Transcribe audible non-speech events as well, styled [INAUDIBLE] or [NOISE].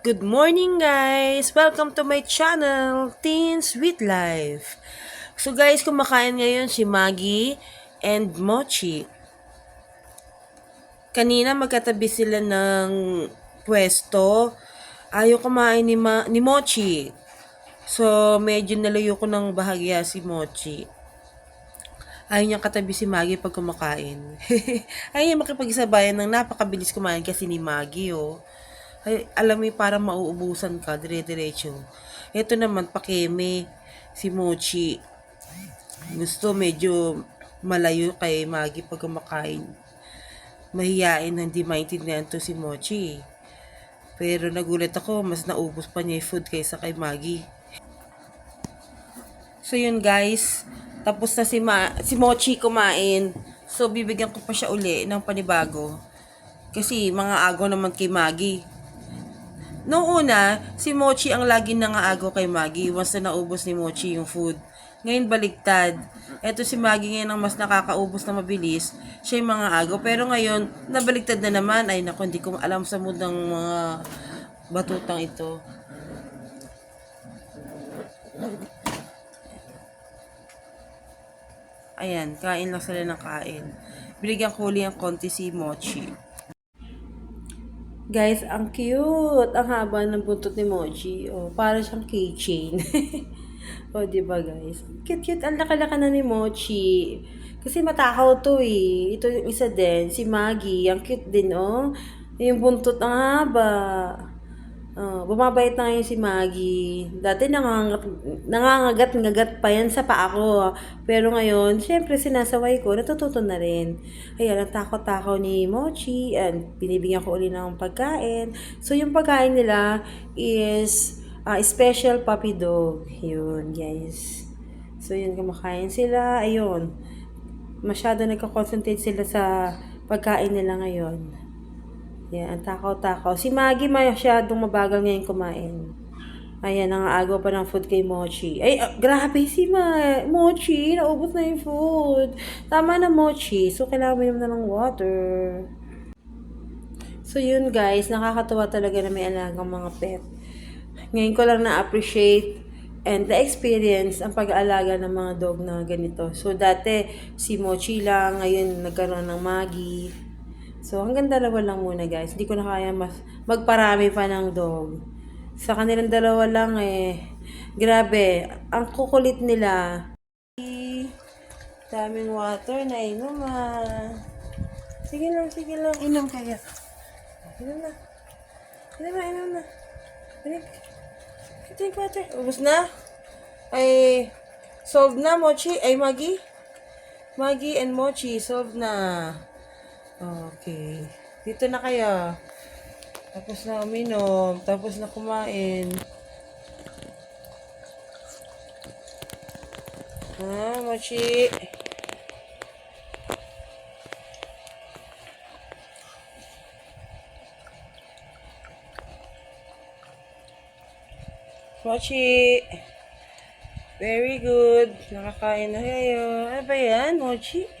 Good morning guys! Welcome to my channel, Teens with Life. So guys, kumakain ngayon si Maggie and Mochi. Kanina magkatabi sila ng pwesto. Ayaw kumain ni, Ma- ni Mochi. So, medyo nalayo ko ng bahagya si Mochi. Ayaw niya katabi si Maggie pag kumakain. [LAUGHS] Ayaw niya makipag-isabayan ng napakabilis kumain kasi ni Maggie, oh. Ay, alam mo, para mauubusan ka, dire-diretso. Ito naman, pakeme, si Mochi. Gusto medyo malayo kay Maggie pag kumakain. Mahiyain, hindi maintindihan to si Mochi. Pero nagulat ako, mas naubos pa niya yung food kaysa kay Maggie. So yun guys, tapos na si, Ma- si Mochi kumain. So bibigyan ko pa siya uli ng panibago. Kasi mga agaw naman kay Maggie. Noong una, si Mochi ang lagi nangaagaw kay Maggie once na naubos ni Mochi yung food. Ngayon baligtad. Eto si Maggie ngayon ang mas nakakaubos na mabilis. Siya yung mga agaw. Pero ngayon, nabaligtad na naman. Ay naku, hindi ko alam sa mood ng mga batutang ito. Ayan, kain lang sila ng kain. Binigyan ko uli ang konti si Mochi. Guys, ang cute! Ang haba ng buntot ni Mochi. Oh, para siyang keychain. [LAUGHS] oh, di ba guys? Cute, cute. Ang laka-laka na ni Mochi. Kasi matakaw to eh. Ito yung isa din, si Maggie. Ang cute din, oh. Yung buntot ang haba. Bumabait na ngayon si Maggie. Dati nangangat, nangangagat-ngagat pa yan sa paa ko. Pero ngayon, syempre sinasaway ko, natututo na rin. Ayan, ang takot-takaw ni Mochi. And binibigyan ko uli ng pagkain. So, yung pagkain nila is ah, special puppy dog. Yun, guys. So, yun, kumakain sila. Ayun. Masyado nagka-concentrate sila sa pagkain nila ngayon. Yan, ang takaw-takaw. Si Maggie masyadong mabagal ngayon kumain. Ayan, nangaagaw pa ng food kay Mochi. Ay, ah, grabe si Ma Mochi. Naubos na yung food. Tama na, Mochi. So, kailangan naman na ng water. So, yun guys. Nakakatuwa talaga na may alagang mga pet. Ngayon ko lang na-appreciate and na-experience ang pag-aalaga ng mga dog na ganito. So, dati si Mochi lang. Ngayon, nagkaroon ng Maggie. So, hanggang dalawa lang muna guys. Hindi ko na kaya mas magparami pa ng dog. Sa kanilang dalawa lang eh. Grabe, ang kukulit nila. Daming water na inom ah. Sige lang, sige lang. Inom kaya. Inom na. Inom na, inom na. Drink. Drink water. Ubus na? Ay, solved na, Mochi. Ay, Maggie. Maggie and Mochi, solved na. Okay. Dito na kayo. Tapos na uminom. Tapos na kumain. Ah, Mochi. Mochi. Very good. Nakakain na kayo. Ano ba yan, Mochi?